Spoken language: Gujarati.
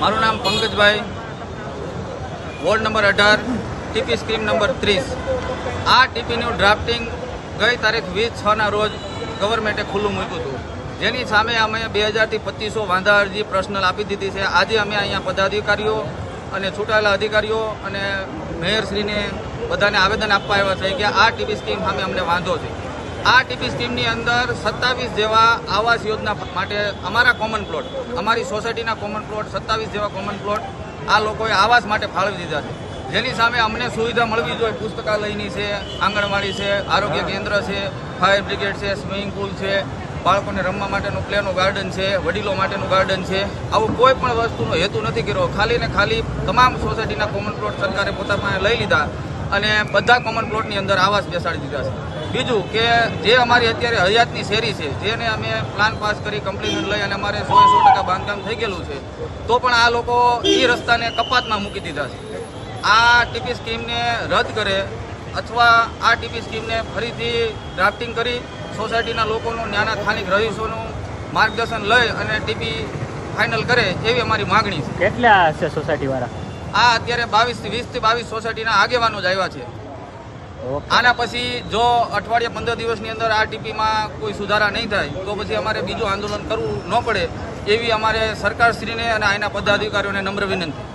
મારું નામ પંકજભાઈ. વોર્ડ નંબર અઢાર, ટીપી સ્કીમ નંબર ત્રીસ. આ ટીપીનું ડ્રાફ્ટિંગ ગઈ તારીખ વીસ છના રોજ ગવર્મેન્ટે ખુલ્લું મૂક્યું હતું. જેની સામે અમે બે હજારથી પચીસો વાંધા અરજી પર્સનલ આપી દીધી છે. આજે અમે અહીંયા પદાધિકારીઓ અને છૂટાયેલા અધિકારીઓ અને મેયરશ્રીને બધાને આવેદન આપવા આવ્યા છે કે આ ટીપી સ્કીમ સામે અમને વાંધો છે. આ ટીપી સ્કીમની અંદર સત્તાવીસ જેવા આવાસ યોજના માટે અમારા કોમન પ્લોટ અમારી સોસાયટીના કોમન પ્લોટ સત્તાવીસ જેવા કોમન પ્લોટ આ લોકોએ આવાસ માટે ફાળવી દીધા છે. જેની સામે અમને સુવિધા મળવી જોઈએ. પુસ્તકાલયની છે આંગણવાડી છે આરોગ્ય કેન્દ્ર છે ફાયર બ્રિગેડ છે સ્વિમિંગ પુલ છે બાળકોને રમવા માટેનું પ્લેનું ગાર્ડન છે વડીલો માટેનું ગાર્ડન છે. આવું કોઈ પણ વસ્તુનો હેતુ નથી કર્યો. ખાલી ને ખાલી તમામ સોસાયટીના કોમન પ્લોટ સરકારે પોતા પાસે લઈ લીધા અને બધા કોમન પ્લોટની અંદર આવાસ બેસાડી દીધા છે. બીજું કે જે અમારી અત્યારે હયાતની શેરી છે જેને અમે પ્લાન પાસ કરી કમ્પ્લીશન લઈ અને અમારે સો સો ટકા બાંધકામ થઈ ગયેલું છે તો પણ આ લોકો એ રસ્તાને કપાતમાં મૂકી દીધા છે. આ ટીપી સ્કીમને રદ કરે અથવા આ ટીપી સ્કીમને ફરીથી ડ્રાફ્ટિંગ કરી સોસાયટીના લોકોનું નાના સ્થાનિક રહીશોનું માર્ગદર્શન લઈ અને ટીપી ફાઇનલ કરે એવી અમારી માગણી છે. કેટલા છે સોસાયટી વાળા આ અત્યારે બાવીસથી વીસથી બાવીસ સોસાયટીના આગેવાનો જ આવ્યા છે. આના પછી જો અઠવાડિયા પંદર દિવસની અંદર આ ટીપીમાં કોઈ સુધારા નહીં થાય, તો પછી અમારે બીજું આંદોલન કરવું ન પડે, એવી અમારે સરકારશ્રીને અને આના પદાધિકારીઓને નમ્ર વિનંતી.